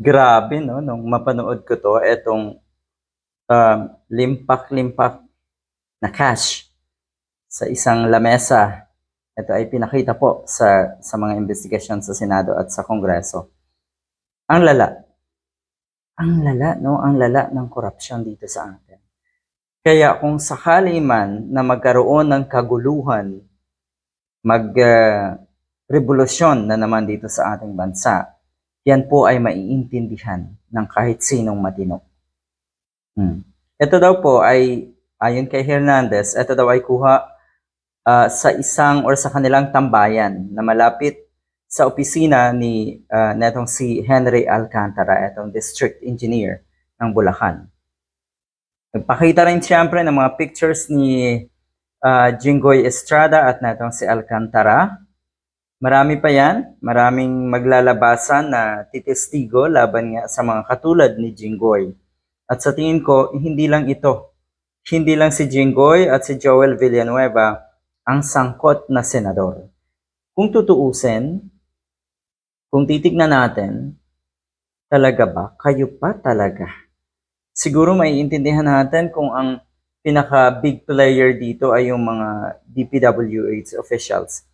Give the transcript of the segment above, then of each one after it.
Grabe 'no, nung mapanood ko 'to, etong, um, limpak-limpak na cash sa isang lamesa. Ito ay pinakita po sa sa mga investigasyon sa Senado at sa Kongreso. Ang lala. Ang lala 'no, ang lala ng korapsyon dito sa atin. Kaya kung sakali man na magkaroon ng kaguluhan, mag ah, revolusyon na naman dito sa ating bansa, yan po ay maiintindihan ng kahit sinong matino. Hmm. Ito daw po ay, ayon kay Hernandez, ito daw ay kuha ah, sa isang or sa kanilang tambayan na malapit sa opisina ni ah, netong si Henry Alcantara, itong district engineer ng Bulacan. Nagpakita rin siyempre ng mga pictures ni ah, Jinggoy Estrada at netong si Alcantara. Marami pa yan, maraming maglalabasan na titestigo laban nga sa mga katulad ni Jinggoy. At sa tingin ko, hindi lang ito. Hindi lang si Jinggoy at si Joel Villanueva ang sangkot na senador. Kung tutuusin, kung titignan natin, talaga ba? Kayo pa talaga? Siguro maiintindihan natin kung ang pinaka big player dito ay yung mga DPWH officials.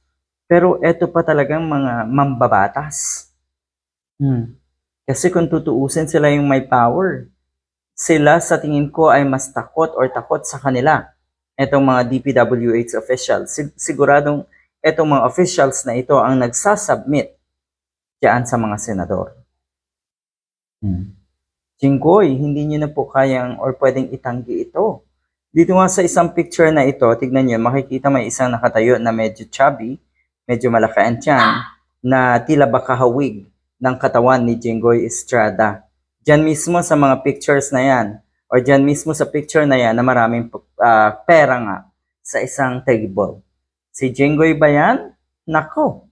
Pero eto pa talagang mga mambabatas. Hmm. Kasi kung tutuusin sila yung may power, sila sa tingin ko ay mas takot or takot sa kanila. Etong mga DPWH officials. Sig- siguradong etong mga officials na ito ang nagsasubmit diyan sa mga senador. Hmm. Jinggoy, hindi nyo na po kayang or pwedeng itanggi ito. Dito nga sa isang picture na ito, tignan nyo, makikita may isang nakatayo na medyo chubby, medyo malakaan tiyan, na tila ba kahawig ng katawan ni Jinggoy Estrada. Diyan mismo sa mga pictures na yan, or diyan mismo sa picture na yan na maraming ah, pera nga sa isang table. Si Jinggoy ba yan? Nako,